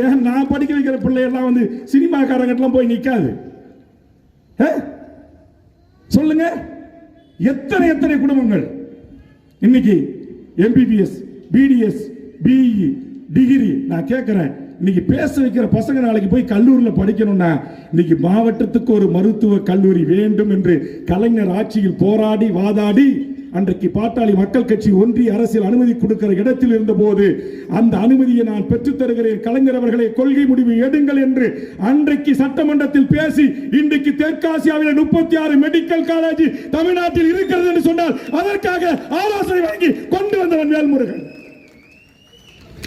ஏன் நான் படிக்க வைக்கிற பிள்ளையெல்லாம் வந்து சினிமாக்காரங்கட்டெல்லாம் போய் நிற்காது சொல்லுங்க. எத்தனை எத்தனை குடும்பங்கள்? இன்னைக்கு எம்பிபிஎஸ் பிடிஎஸ் பிஇ டிகிரி நான் கேட்குறேன் இன்னைக்கு பேச வைக்கிற பசங்க நாளைக்கு போய் கல்லூரியில் படிக்கணும்னா இன்னைக்கு மாவட்டத்துக்கு ஒரு மருத்துவ கல்லூரி வேண்டும் என்று கலைஞர் ஆட்சியில் போராடி வாதாடி அன்றைக்கு பாட்டாளி மக்கள் கட்சி ஒன்றிய அரசியல் அனுமதி கொடுக்கிற இடத்தில் இருந்தபோது அந்த அனுமதியை நான் பெற்றுத் தருகிறேன். கலைஞர் அவர்களை கொள்கை முடிவு எடுங்கள் என்று அன்றைக்கு சட்டமன்றத்தில் பேசி இன்றைக்கு தெற்காசியாவில் முப்பத்தி ஆறு மெடிக்கல் காலேஜ் தமிழ்நாட்டில் இருக்கிறது என்று சொன்னால் அதற்காக ஆலோசனை வழங்கி கொண்டு வந்தவன் வேல்முருகன்.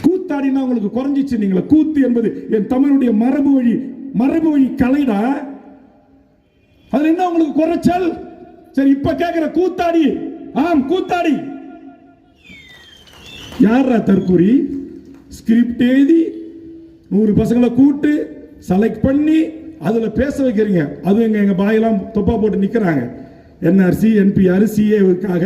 கூத்தாடினா உங்களுக்கு குறைஞ்சிச்சு நீங்களா. கூத்து என்பது என் தமிழுடைய மரபு வழி மரபு வழி கலைடா? அதுல என்ன உங்களுக்கு குறைச்சல்? சரி இப்ப கேட்கிற கூத்தாடி ஆம் கூத்தாடி. யாரா தற்கூரி ஸ்கிரிப்ட் எழுதி நூறு பசங்களை கூப்பிட்டு செலக்ட் பண்ணி அதில் பேச வைக்கிறீங்க. அது எங்கள் எங்கள் பாயெல்லாம் தொப்பா போட்டு நிற்கிறாங்க என்ஆர்சி என்பிஆர் சிஏவுக்காக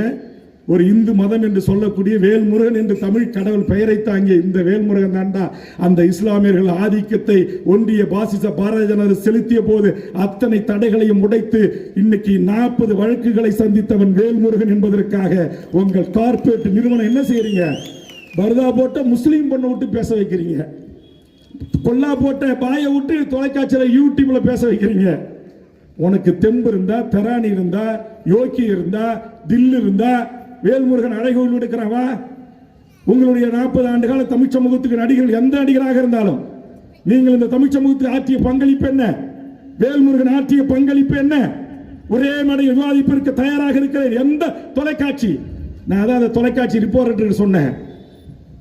ஒரு இந்து மதம் என்று சொல்லக்கூடிய வேல்முருகன் என்று தமிழ் கடவுள் பெயரை தாங்கிய இந்த வேல்முருகன் தாண்டா. அந்த இஸ்லாமியர்கள் ஆதிக்கத்தை ஒன்றிய பாசிச பாரதிய ஜனதா செலுத்திய போது அத்தனை தடைகளையும் உடைத்து இன்னைக்கு நாற்பது வழக்குகளை சந்தித்தவன் வேல்முருகன் என்பதற்காக உங்கள் கார்ப்பரேட் நிறுவனம் என்ன செய்யறீங்க? பர்தா போட்ட முஸ்லீம் பொண்ணை விட்டு பேச வைக்கிறீங்க. கொல்லா போட்ட பாயை விட்டு தொலைக்காட்சியில் யூடியூப்ல பேச வைக்கிறீங்க. உனக்கு தெம்பு இருந்தா தெராணி இருந்தா யோக்கி இருந்தா தில் இருந்தா வேல்முருகன் அழகோல் எடுக்கிறவா உங்களுடைய நாற்பது ஆண்டு கால தமிழ் சமூகத்துக்கு நடிகர்கள் எந்த நடிகராக இருந்தாலும் நீங்கள் இந்த தமிழ் சமூகத்துக்கு ஆற்றிய பங்களிப்பு என்ன? வேல்முருகன் ஆற்றிய பங்களிப்பு என்ன? ஒரே மேடையில் விவாதிப்பிற்கு தயாராக இருக்கிறேன். எந்த தொலைக்காட்சி? நான் அதான் அந்த தொலைக்காட்சி ரிப்போர்ட்டர் சொன்னேன்.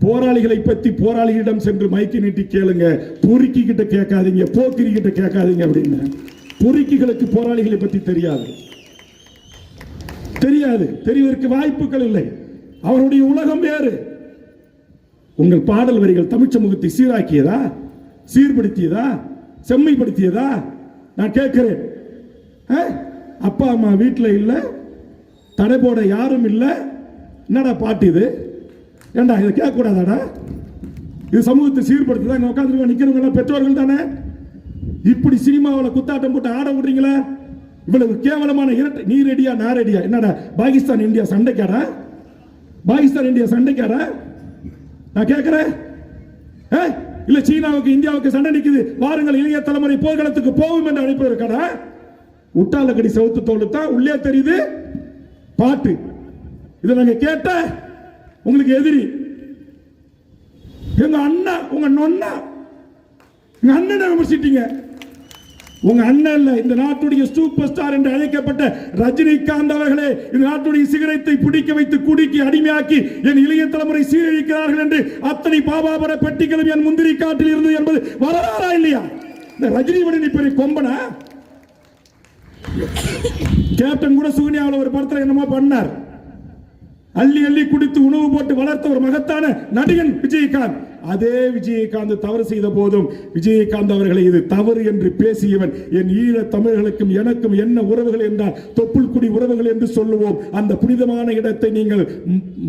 போராளிகளை பற்றி போராளிகளிடம் சென்று மைக்கு நீட்டி கேளுங்க. பொறுக்கி கிட்ட கேட்காதீங்க போக்கிரி கிட்ட கேட்காதீங்க அப்படின்னு. பொறுக்கிகளுக்கு போராளிகளை பற்றி தெரியாது. தெரியாது. தெரிவதற்கு வாய்ப்புகள் இல்லை. அவருடைய உலகம் வேறு. உங்கள் பாடல் வரிகள் தமிழ் சமூகத்தை சீராக்கியதா? சீர்படுத்தியதா? செம்மைப்படுத்தியதா? நான் கேட்கிறேன். ஆ? அப்பா அம்மா வீட்டில் இல்லை. தடை போட யாரும் இல்லை. என்னடா பாட்டு இது? ஏண்டா இதை கேட்கக்கூடாதாடா? இது சமூகத்தை சீர்படுத்துதா? தான் உட்காந்து நிற்கிறவங்க பெற்றோர்கள் தானே? இப்படி சினிமாவில் குத்தாட்டம் போட்டு ஆட விடுறீங்களா? இவ்வளவு கேவலமான இரட்டை நீ ரெடியா நான் ரெடியா என்னடா பாகிஸ்தான் இந்தியா சண்டைக்காரா? பாகிஸ்தான் இந்தியா சண்டைக்காரா? நான் கேட்கிறேன். இல்ல சீனாவுக்கு இந்தியாவுக்கு சண்டை நிக்குது. வாருங்கள் இளைய தலைமுறை போர்க்களத்துக்கு போகும் என்று அழைப்பு இருக்கடா? உட்டாலக்கடி செவுத்து தோல் தான் உள்ளே தெரியுது. பாட்டு. இதை நாங்க கேட்ட உங்களுக்கு எதிரி. எங்க அண்ணா உங்க நொண்ணா. எங்க அண்ணனை விமர்சிட்டீங்க. உங்க அண்ணன் இந்த நாட்டுடைய சூப்பர் ஸ்டார் என்று அழைக்கப்பட்ட ரஜினிகாந்த் அவர்களே இந்த நாட்டுடைய சிகரத்தை பிடிக்க வைத்து குடிக்கி அடிமையாக்கி என் இளைய தலைமுறை சீரழிக்கிறார்கள் என்று அத்தனை பாபாபர பெட்டிகளும் என் முந்திரி காட்டில் இருந்தது என்பது வரலாறா இல்லையா? இந்த ரஜினி வடனி பெரிய கொம்பனா? கேப்டன் கூட சுகன்யாவில் ஒரு படத்தில் என்னமோ பண்ணார். அள்ளி அள்ளி குடித்து உணவு போட்டு வளர்த்த ஒரு மகத்தான நடிகன் விஜயகாந்த். அதே விஜயகாந்த் தவறு செய்த போதும் விஜயகாந்த் அவர்களை இது தவறு என்று பேசியவன் என் ஈழ தமிழர்களுக்கும் எனக்கும் என்ன உறவுகள் என்றால் தொப்புள் குடி உறவுகள் என்று சொல்லுவோம். அந்த புனிதமான இடத்தை நீங்கள்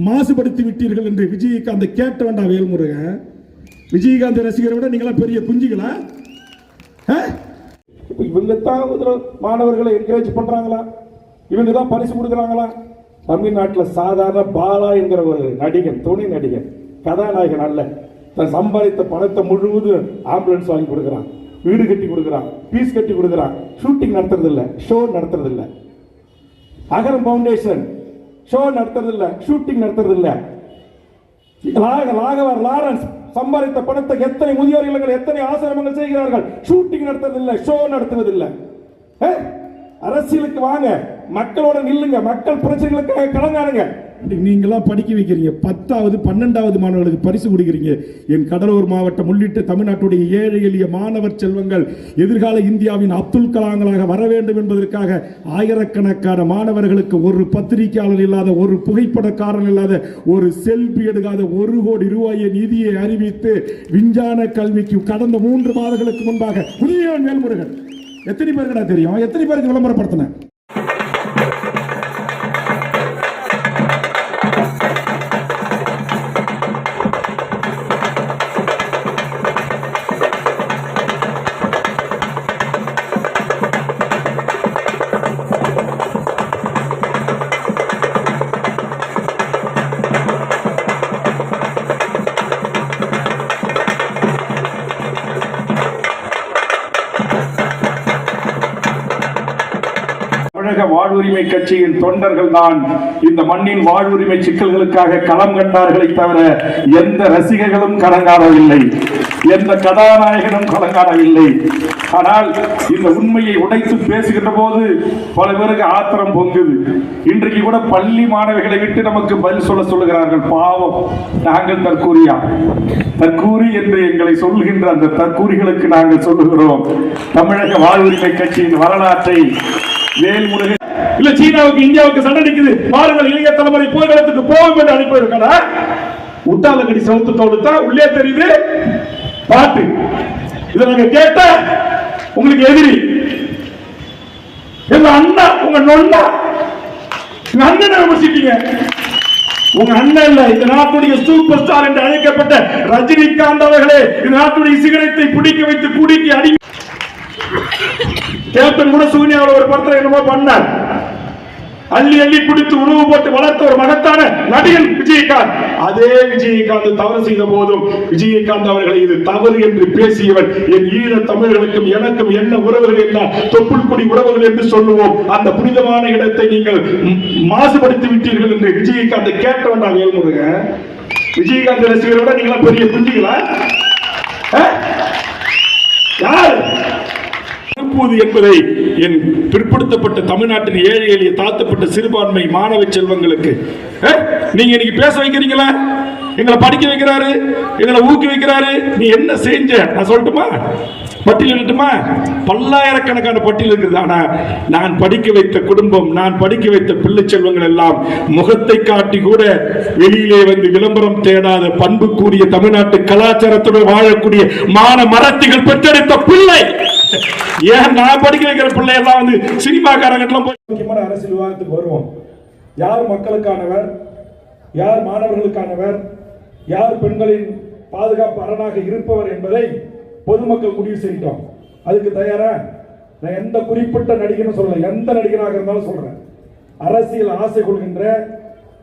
மாசுபடுத்தி விட்டீர்கள் என்று விஜயகாந்த் கேட்ட வேண்டாம் வேல்முருகன். விஜயகாந்த் ரசிகரை விட நீங்களாம் பெரிய குஞ்சுகளா? ஆ? இவங்க தான் மாணவர்களை என்கரேஜ் பண்றாங்களா? இவங்க தான் பரிசு கொடுக்குறாங்களா? தமிழ்நாட்டில் சாதாரண பாலா என்கிற ஒரு நடிகன் துணை நடிகன் கதாநாயகன் அல்ல. தன் சம்பாதித்த பணத்தை முழுவதும் ஆம்புலன்ஸ் வாங்கி கொடுக்குறான். வீடு கட்டி கொடுக்குறான். பீஸ் கட்டி கொடுக்குறான். ஷூட்டிங் நடத்துறதில்ல. ஷோ நடத்துறதில்ல. அகரம் ஃபவுண்டேஷன் ஷோ நடத்துறதில்ல. ஷூட்டிங் நடத்துறதில்ல. ராக- ராகவர் லாரன்ஸ் சம்பாதித்த பணத்தை எத்தனை முதியோர் இல்லங்கள் எத்தனை ஆசிரமங்கள் செய்கிறார்கள்? ஷூட்டிங் நடத்துறதில்லை. ஷோ நடத்துறதில்லை. அரசியலுக்கு வாங்க. மக்களோட நில்லுங்க. மக்கள் பிரச்சனைகளுக்காக கலங்காருங்க. நீங்களாம் படிக்க வைக்கிறீங்க. பத்தாவது பன்னெண்டாவது மாணவர்களுக்கு பரிசு கொடுக்குறீங்க. என் கடலூர் மாவட்டம் உள்ளிட்ட தமிழ்நாட்டுடைய ஏழை எளிய மாணவர் செல்வங்கள் எதிர்கால இந்தியாவின் அப்துல் கலாங்களாக வர வேண்டும் என்பதற்காக ஆயிரக்கணக்கான மாணவர்களுக்கு ஒரு பத்திரிகையாளர் இல்லாத ஒரு புகைப்படக்காரன் இல்லாத ஒரு செல்பி எடுக்காத ஒரு கோடி ரூபாயை நிதியை அறிவித்து விஞ்ஞான கல்விக்கு கடந்த மூன்று மாதங்களுக்கு முன்பாக புதிய வேல்முருகன். எத்தனை பேருக்கு தெரியும்? எத்தனை பேருக்கு விளம்பரப்படுத்தினேன் தமிழக வாழ்வுரிமை கட்சியின் தொண்டர்கள் தான் இந்த மண்ணின் வாழ்வுரிமை சிக்கல்களுக்காக களம் கண்டார்களை தவிர எந்த ரசிகர்களும் கலங்காடவில்லை. எந்த கதாநாயகனும் கலங்காடவில்லை. ஆனால் இந்த உண்மையை உடைத்து பேசுகின்ற போது பல பேருக்கு ஆத்திரம் பொங்குது. இன்றைக்கு கூட பள்ளி மாணவிகளை விட்டு நமக்கு பதில் சொல்ல சொல்லுகிறார்கள். பாவம். நாங்கள் தற்கூரியா? தற்கூரி என்று எங்களை சொல்கின்ற அந்த தற்கூரிகளுக்கு நாங்கள் சொல்லுகிறோம். தமிழக வாழ்வுரிமை கட்சியின் வரலாற்றை வேல்முருகன் இல்ல சீனாவுக்கு இந்தியாவுக்கு சண்டை நிக்குது பாருங்கள் இளைய தலைமுறை போர்க்களத்துக்கு போகும் என்று அனுப்பியிருக்கா உட்டாலங்கடி சவுத்து தோடுத்தா உள்ளே தெரியுது. பாட்டு. இதை நாங்க கேட்ட உங்களுக்கு எதிரி. எங்க அண்ணா உங்க நொண்ணா. உங்க அண்ணனை விமர்சிட்டீங்க உங்க அண்ணன் இல்ல இந்த நாட்டுடைய சூப்பர் ஸ்டார் என்று அழைக்கப்பட்ட ரஜினிகாந்த் அவர்களே இந்த நாட்டுடைய சிகரத்தை பிடிக்க வைத்து குடிக்கி அடி கேப்டன் கூட சூனியாவில் ஒரு படத்தில் என்னமோ பண்ணார். அள்ளி அள்ளி குடித்து உணவு போட்டு வளர்த்த ஒரு மகத்தான நடிகன் விஜயகாந்த். அதே விஜயகாந்த் தவறு செய்த போதும் விஜயகாந்த் அவர்களை இது தவறு என்று பேசியவன் என் ஈழ தமிழர்களுக்கும் எனக்கும் என்ன உறவுகள் என்ன தொப்புள் குடி உறவுகள் என்று சொல்லுவோம். அந்த புனிதமான இடத்தை நீங்கள் மாசுபடுத்தி விட்டீர்கள் என்று விஜயகாந்த் கேட்ட வேண்டாம் வேல்முருகன் விஜயகாந்த் ரசிகரோட நீங்களா பெரிய குஞ்சுங்களா ஆ? யார்? திருப்புவது என்பதை என் பிற்படுத்தப்பட்ட தமிழ்நாட்டின் ஏழை எளிய தாழ்த்தப்பட்ட சிறுபான்மை மாணவ செல்வங்களுக்கு நீங்க இன்னைக்கு பேச வைக்கிறீங்களா? எங்களை படிக்க வைக்கிறாரு எங்களை ஊக்குவிக்கிறாரு நீ என்ன செஞ்ச? நான் சொல்லட்டுமா? பட்டியலிட்டுமா பல்லாயிரக்கணக்கான பட்டியல் இருக்குது. ஆனா நான் படிக்க வைத்த குடும்பம் நான் படிக்க வைத்த பிள்ளை செல்வங்கள் எல்லாம் முகத்தை காட்டி கூட வெளியிலே வந்து விளம்பரம் தேடாத பண்பு கூடிய தமிழ்நாட்டு கலாச்சாரத்துடன் வாழக்கூடிய மான மரத்திகள் பெற்றெடுத்த பிள்ளை. ஏன் நான் படிக்க வைக்கிற பிள்ளை எல்லாம் வந்து சினிமாக்காரங்கெல்லாம் போய் முக்கியமான அரசியல் விவாதத்துக்கு வருவோம். யார் மக்களுக்கானவர்? யார் மாணவர்களுக்கானவர்? யார் பெண்களின் பாதுகாப்பு அரணாக இருப்பவர் என்பதை பொதுமக்கள் முடிவு செய்தோம் அதுக்கு தயாரா? நான் எந்த குறிப்பிட்ட நடிகனும் சொல்லல. எந்த நடிகனாக இருந்தாலும் சொல்றேன். அரசியல் ஆசை கொள்கின்ற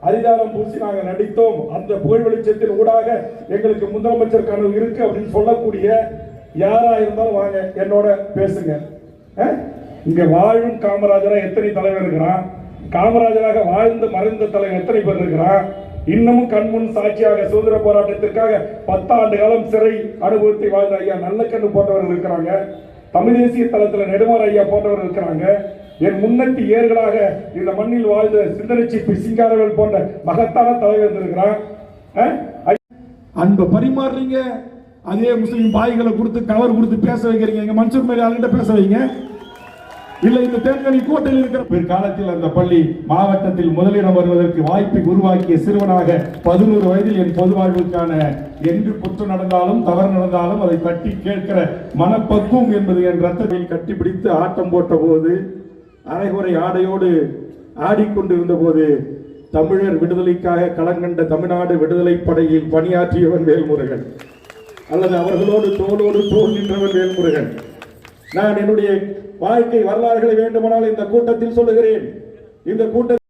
அதிகாரம் பூசி நாங்கள் நடித்தோம். அந்த புகழ் வெளிச்சத்தின் ஊடாக எங்களுக்கு முதலமைச்சர் கனவு இருக்கு அப்படின்னு சொல்லக்கூடிய யாரா இருந்தாலும் வாங்க என்னோட பேசுங்க. இங்க வாழும் காமராஜரா எத்தனை தலைவர் இருக்கிறான்? காமராஜராக வாழ்ந்து மறைந்த தலைவர் எத்தனை பேர் இருக்கிறான்? இன்னமும் கண்முன் சாட்சியாக சுதந்திர போராட்டத்திற்காக பத்தாண்டு காலம் சிறை அனுபவத்தை வாழ்ந்த ஐயா நல்லக்கண்ணு போன்றவர்கள் இருக்கிறாங்க. தமிழ் தேசிய தளத்துல நெடுமாற ஐயா போன்றவர்கள் இருக்கிறாங்க. என் முன்னத்தி ஏர்களாக இந்த மண்ணில் வாழ்ந்த சிந்தனை சிப்பி போன்ற மகத்தான தலைவர் இருக்கிறான் அன்பை பரிமாறுறீங்க. அதே முஸ்லீம் பாய்களை கொடுத்து கவர் கொடுத்து பேச வைக்கிறீங்க. எங்க மன்சூர் மேலே ஆளுகிட்ட பேச வைங்க. இல்ல இந்த தேர்தலி கோட்டையில் இருக்கிற பிற்காலத்தில் அந்த பள்ளி மாவட்டத்தில் முதலிடம் வருவதற்கு வாய்ப்பை உருவாக்கிய சிறுவனாக பதினோரு வயதில் என் பொது வாழ்வுக்கான எங்கு குற்றம் நடந்தாலும் தவறு நடந்தாலும் அதை கட்டி கேட்கிற மனப்பக்குவம் என்பது என் ரத்தத்தில் கட்டிப்பிடித்து ஆட்டம் போட்ட போது அரைகுறை ஆடையோடு ஆடிக்கொண்டிருந்த போது தமிழர் விடுதலைக்காக களங்கண்ட தமிழ்நாடு விடுதலை படையில் பணியாற்றியவன் வேல்முருகன். அல்லது அவர்களோடு தோளோடு தோல் நின்றவன் வேல்முருகன். நான் என்னுடைய வாழ்க்கை வரலாறுகளை வேண்டுமானால் இந்த கூட்டத்தில் சொல்லுகிறேன். இந்த கூட்டத்தில்